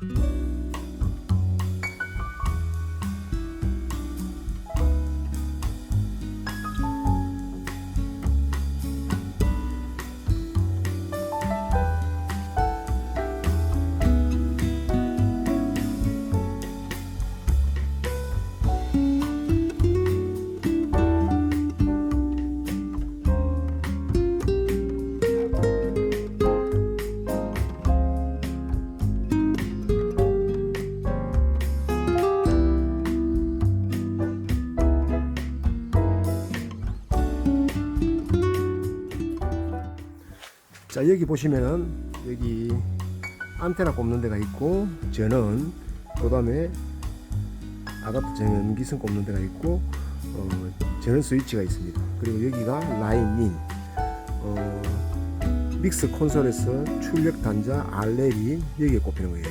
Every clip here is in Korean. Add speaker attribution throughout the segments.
Speaker 1: Thank you. 자 여기 보시면은 여기 안테나 꼽는 데가 있고 저는 그 다음에 아답터 전기선 꼽는 데가 있고 어, 전원 스위치가 있습니다. 그리고 여기가 라인인. 어, 믹스 콘솔에서 출력 단자 R11 여기에 꼽히는 거예요.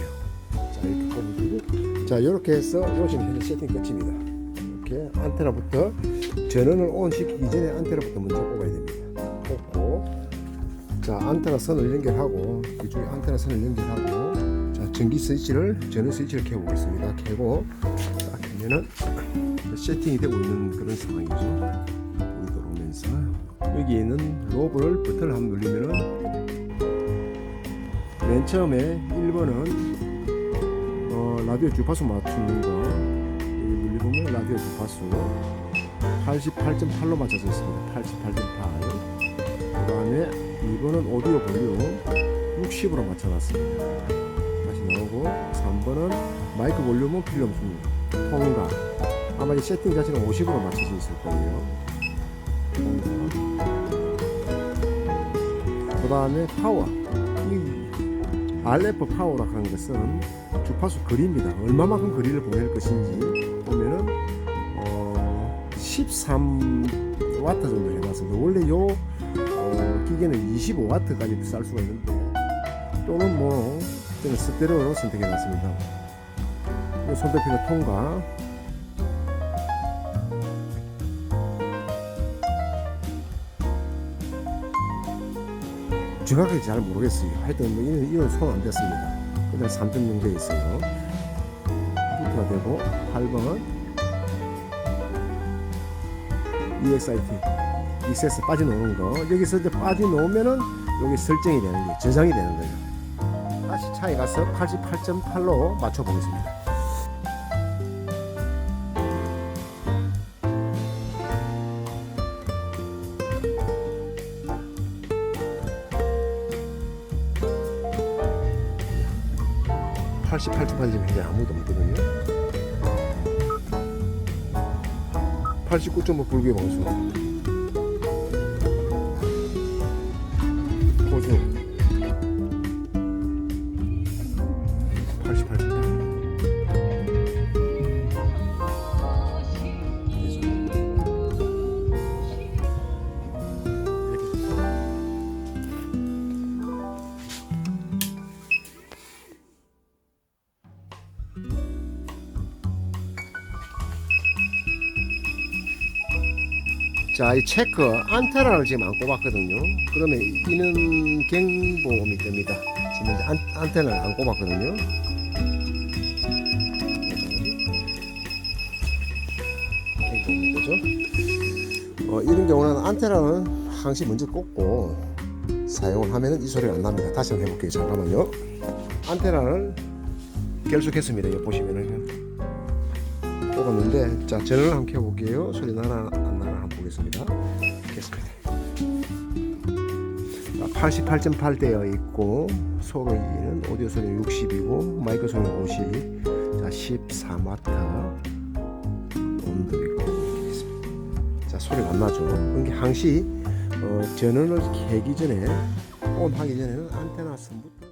Speaker 1: 자 이렇게 꼽아주고. 자 이렇게 해서 요즘 현재 세팅 끝입니다. 이렇게 안테나부터 전원을 온 시키기 전에 안테나부터 먼저 꼽아야 됩니다. 꼽고 자 안테나 선을 연결하고 이쪽에 안테나 선을 연결하고 자 전기 스위치를 전원 스위치를 켜보겠습니다. 켜고 딱 켜면은 세팅이 되고 있는 그런 상황이죠. 보이도록 하면서. 여기 있는 로브를 버튼을 한번 누르면은 맨 처음에 1번은 어, 라디오 주파수 맞추는 거. 여기 눌리보면 라디오 주파수 88.8로 맞춰져 있습니다. 88.8 그 다음에 2번은 오디오 볼륨 60으로 맞춰놨습니다. 다시 나오고 3번은 마이크 볼륨은 필요 없습니다. 통과. 아마 이 세팅 자체가 50으로 맞춰져 있을 거예요. 그 다음에 파워. 이 RF 파워라 하는 것은 주파수 거리입니다. 얼마만큼 거리를 보낼 것인지 보면은 어, 13 와트 정도 해놨습니다. 원래 요 어, 기계는 25와트까지 쌀 수가 있는데 또는 뭐 저는 스테레오로 선택해놨습니다. 이 손대표가 통과. 정확하게 잘 모르겠어요. 하여튼 뭐 이런, 이런 손안 댔습니다. 그냥 3점 정도 있어요. 히트가 되고 8번 EXIT 익세스 빠져나오는 거. 여기서 이제 빠져나오면은 여기 설정이 되는 거예요 저장이 되는 거예요. 다시 차에 가서 88.8로 맞춰 보겠습니다. (88.8) 지금 현재 아무도 없거든요. (89.5) 불교의 방송 자, 이 체크 안테나를 지금 안 꼽았거든요. 그러면 이는 경보음이 됩니다. 지금 안, 안테나를 안 꼽았거든요. 경보음이 되죠. 어, 이런 경우는 안테나는 항시 먼저 꽂고 사용을 하면 이 소리가 안 납니다. 다시 한번 해볼게요. 잠깐만요. 안테나를 결속했습니다. 여기 보시면은 뽑았는데 자 전원을 한번 켜볼게요 소리 나나 안 나나 한번 보겠습니다 켰습니다 88.8 되어 있고 소리는 오디오 소리는 60이고 마이크 소리는 50. 자 14와트 온도 있고. 자 소리가 안 나죠. 그러니까 항시 어, 전원을 켜기 전에 온 하기 전에는 안테나 선부터